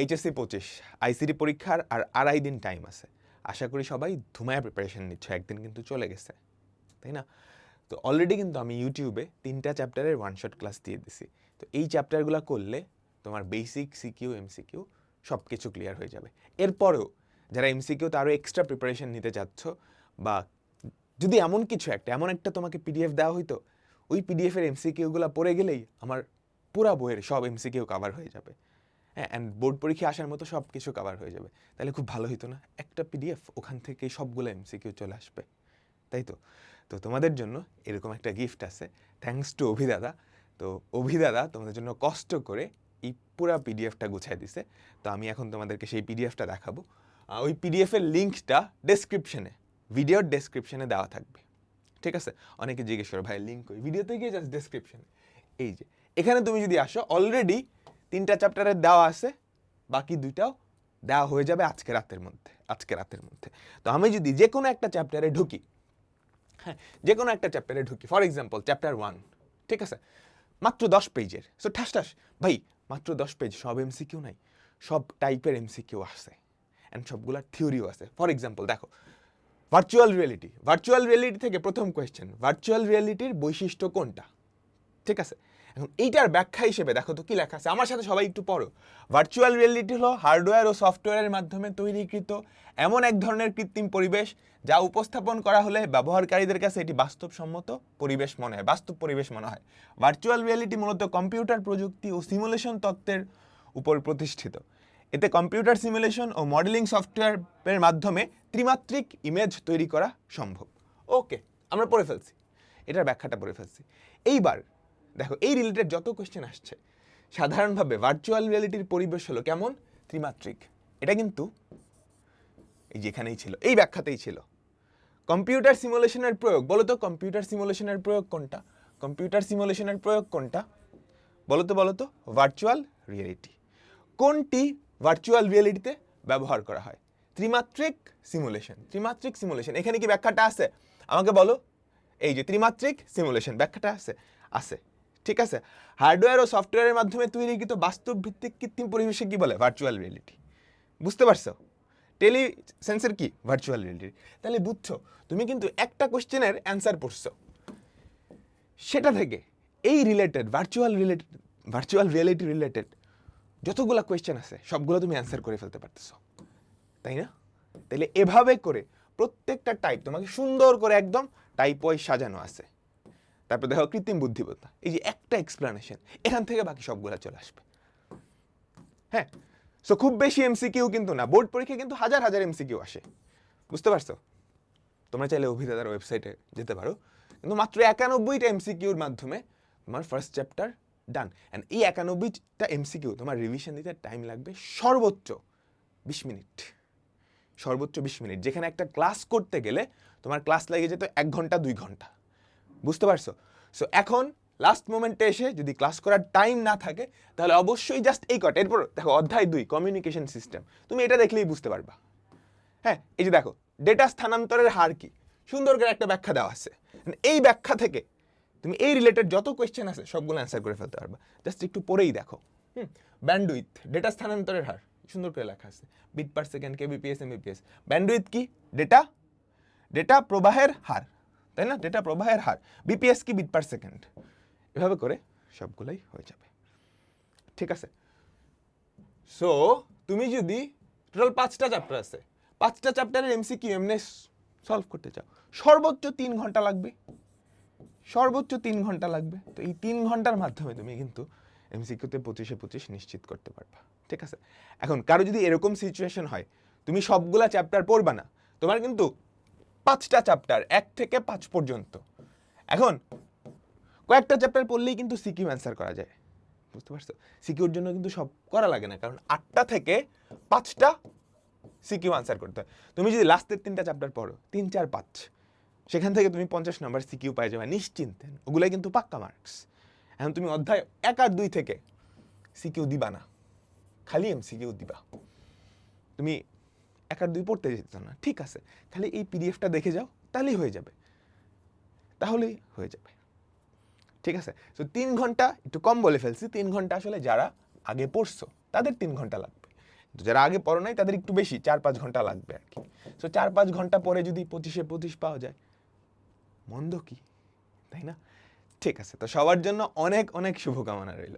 HSC পঁচিশ ICD পরীক্ষার আর আড়াই দিন টাইম আছে। আশা করি সবাই ধুমায় প্রিপারেশন নিচ্ছে, একদিন কিন্তু চলে গেছে, তাই না? তো অলরেডি কিন্তু আমি ইউটিউবে তিনটা চ্যাপ্টারের ওয়ান শট ক্লাস দিয়ে দিছি। তো এই চ্যাপ্টারগুলো করলে তোমার বেসিক সিকিউ এমসিকিউ সব কিছু ক্লিয়ার হয়ে যাবে। এরপরেও যারা এমসিকিউতে আরও এক্সট্রা প্রিপারেশন নিতে চাচ্ছ বা যদি এমন কিছু একটা, এমন একটা তোমাকে পিডিএফ দেওয়া হইতো, ওই পিডিএফের এমসিকিউগুলো পড়ে গেলেই আমার পুরা বইয়ের সব এমসিকিউ কভার হয়ে যাবে। অ্যান্ড বোর্ড পরীক্ষা আসার মতো সব কিছু কভার হয়ে যাবে। তাহলে খুব ভালো হতো না। একটা পিডিএফ ওখান থেকেই সবগুলো এমসিকিউ চলে আসবে। তাই তো? তো তোমাদের জন্য এরকম একটা গিফট আছে। থ্যাঙ্কস টু অভিদাদা তো অভিদাদা তোমাদের জন্য কষ্ট করে এই পুরা পিডিএফটা গুছাই দিছে। তো আমি এখন তোমাদেরকে সেই পিডিএফটা দেখাবো। ওই পিডিএফের লিঙ্কটা ডেসক্রিপশনে ভিডিওর ডেসক্রিপশনে দেওয়া থাকবে। ঠিক আছে? অনেকে জিজ্ঞেস করে, ভাই লিঙ্ক কই ভিডিওতে গিয়ে জাস্ট ডেসক্রিপশন এই যে, এখানে তুমি যদি আসো অলরেডি তিনটা চ্যাপ্টারের দেওয়া আছে, বাকি দুইটাও দেওয়া হয়ে যাবে আজকে রাতের মধ্যে, আজকে রাতের মধ্যে। তো আমি যদি যে কোনো একটা চ্যাপ্টারে ঢুকি হ্যাঁ যে কোনো একটা চ্যাপ্টারে ঢুকি ফর এক্সাম্পল চ্যাপ্টার ওয়ান ঠিক আছে? মাত্র দশ পেজের সো ঠাস ঠাস, ভাই, মাত্র দশ পেজ সব এমসিকিউ নাই, সব টাইপের এমসিকিউ আছে অ্যান্ড সবগুলোর থিওরিও আছে। ফর এক্সাম্পল দেখো ভার্চুয়াল রিয়েলিটি ভার্চুয়াল রিয়েলিটি থেকে প্রথম কোয়েশ্চেন ভার্চুয়াল রিয়েলিটির বৈশিষ্ট্য কোনটা? ঠিক আছে? এখন এইটার ব্যাখ্যা হিসেবে দেখো তো কি লেখা আছে? আমার সাথে সবাই একটু পড়ো। ভার্চুয়াল রিয়েলিটি হলো হার্ডওয়্যার ও সফটওয়্যারের মাধ্যমে তৈরিকৃত এমন এক ধরনের কৃত্রিম পরিবেশ যা উপস্থাপন করা হলে ব্যবহারকারীদের কাছে এটি বাস্তবসম্মত পরিবেশ মনে হয়, বাস্তব পরিবেশ মনে হয়। ভার্চুয়াল রিয়েলিটি মূলত কম্পিউটার প্রযুক্তি ও সিমুলেশন তত্ত্বের উপর প্রতিষ্ঠিত। এতে কম্পিউটার সিমুলেশন ও মডেলিং সফটওয়্যারের মাধ্যমে ত্রিমাত্রিক ইমেজ তৈরি করা সম্ভব। ওকে আমরা পড়ে ফেলছি। এটার ব্যাখ্যাটা পড়ে ফেলছি। এইবার দেখো, এই রিলেটেড যত কোয়েশ্চেন আসছে, সাধারণভাবে ভার্চুয়াল রিয়েলিটির পরিবেশ হলো কেমন? ত্রিমাত্রিক। এটা কিন্তু এই যেখানেই ছিল, এই ব্যাখ্যাতেই ছিল। কম্পিউটার সিমুলেশনের প্রয়োগ বলো তো কম্পিউটার সিমুলেশনের প্রয়োগ কোনটা? কম্পিউটার সিমুলেশনের প্রয়োগ কোনটা? বলো তো বলো তো ভার্চুয়াল রিয়েলিটি কোনটি ভার্চুয়াল রিয়েলিটিতে ব্যবহার করা হয়? ত্রিমাত্রিক সিমুলেশন ত্রিমাত্রিক সিমুলেশন এখানে কি ব্যাখ্যাটা আছে? আমাকে বলো। এই যে ত্রিমাত্রিক সিমুলেশন ব্যাখ্যাটা আছে আছে। ঠিক আছে? হার্ডওয়্যার ও সফটওয়্যারের মাধ্যমে তৈরিকৃত বাস্তব ভিত্তিক কৃত্রিম পরিবেশে কী বলে? ভার্চুয়াল রিয়েলিটি বুঝতে পারছ? টেলি সেন্সর কি? ভার্চুয়াল রিয়েলিটি তাহলে বুঝছ, তুমি কিন্তু একটা কোশ্চেনের অ্যান্সার পড়ছো। সেটা থেকে এই related virtual related virtual reality related যতগুলো কোয়েশ্চেন আছে, সবগুলো তুমি অ্যান্সার করে ফেলতে পারতেছো। তাই না? তাহলে এভাবে করে প্রত্যেকটা টাইপ তোমাকে সুন্দর করে একদম টাইপ ওয়াইজ সাজানো আছে। তারপর দেখো কৃত্রিম বুদ্ধিমত্তা। এই যে একটা এক্সপ্লানেশন এখান থেকে বাকি সবগুলো চলে আসবে। হ্যাঁ? সো খুব বেশি এমসিকিউ কিন্তু না, বোর্ড পরীক্ষায় কিন্তু হাজার হাজার এমসিকিউ আসে। বুঝতে পারছ? তোমরা চাইলে অভিদাতার ওয়েবসাইটে যেতে পারো। কিন্তু মাত্র একানব্বইটা এমসিকিউর মাধ্যমে তোমার ফার্স্ট চ্যাপ্টার ডান অ্যান্ড এই একানব্বইটা এমসিকিউ তোমার রিভিশন দিতে টাইম লাগবে সর্বোচ্চ বিশ মিনিট। সর্বোচ্চ বিশ মিনিট। যেখানে একটা ক্লাস করতে গেলে তোমার ক্লাস লেগে যেত এক ঘণ্টা, দুই ঘণ্টা। বুঝতে পারছ? সো এখন লাস্ট মোমেন্টে এসে যদি ক্লাস করার টাইম না থাকে, তাহলে অবশ্যই জাস্ট এই কটা। এরপর দেখো, অধ্যায় দুই কমিউনিকেশন সিস্টেম তুমি এটা দেখলেই বুঝতে পারবা। হ্যাঁ এই যে দেখো ডেটা স্থানান্তরের হার কি? সুন্দর করে একটা ব্যাখ্যা দেওয়া আছে। এই ব্যাখ্যা থেকে তুমি এই রিলেটেড যত কোয়েশ্চেন আছে, সবগুলো অ্যান্সার করে ফেলতে পারবা। জাস্ট একটু পরেই দেখো। হুম ব্যান্ডউইথ ডেটা স্থানান্তরের হার। সুন্দর করে লেখা আছে। Bit per second kbps Mbps bandwidth কি? ডেটা ডেটা প্রবাহের হার। তাই না? ডেটা প্রবাহের হার। বিপিএস কি বিট পার সেকেন্ড এভাবে করে সবগুলোই হয়ে যাবে। ঠিক আছে? সো তুমি যদি টোটাল পাঁচটা চ্যাপ্টার আছে, পাঁচটা চ্যাপ্টারের এমসি এমসিকিউ এমনি সলভ করতে চাও, সর্বোচ্চ তিন ঘণ্টা লাগবে। সর্বোচ্চ তিন ঘণ্টা লাগবে। তো এই তিন ঘণ্টার মাধ্যমে তুমি কিন্তু এমসিকিউতে পঁচিশে পঁচিশ নিশ্চিত করতে পারবা। ঠিক আছে? এখন কারও যদি এরকম সিচুয়েশন হয়, তুমি সবগুলা চ্যাপ্টার পড়বা না, তোমার কিন্তু পাঁচটা চ্যাপ্টার এক থেকে পাঁচ পর্যন্ত। এখন, কয়েকটা চ্যাপ্টার পড়লেই কিন্তু সিকিউ অ্যান্সার করা যায়। বুঝতে পারছ? সিকিউর জন্য কিন্তু সব করা লাগে না, কারণ আটটা থেকে পাঁচটা সিকিউ অ্যান্সার করতে হয়। তুমি যদি লাস্টের তিনটা চ্যাপ্টার পড়ো, তিন, চার, পাঁচ, সেখান থেকে তুমি পঞ্চাশ নম্বর সিকিউ পাই যাবে, নিশ্চিন্তে। ওগুলাই কিন্তু পাক্কা মার্কস এখন তুমি অধ্যায় এক আর দুই থেকে সিকিউ দিবা না। খালি এম সিকিউ দিবা। তুমি এক আর দুই পড়তে যেত না। ঠিক আছে খালি এই পিডিএফটা দেখে যাও, তাহলেই হয়ে যাবে। তাহলেই হয়ে যাবে। ঠিক আছে, তো তিন ঘণ্টা, একটু কম বলে ফেলছি, তিন ঘণ্টা আসলে যারা আগে পড়ছো, তাদের তিন ঘণ্টা লাগবে। যারা আগে পড়ো নাই, তাদের একটু বেশি, চার পাঁচ ঘণ্টা লাগবে আর কি। সো চার পাঁচ ঘণ্টা পরে যদি পঁচিশে পঁচিশ পাওয়া যায়, মন্দ কি? তাই না? ঠিক আছে, তো সবার জন্য অনেক অনেক শুভকামনা রইল।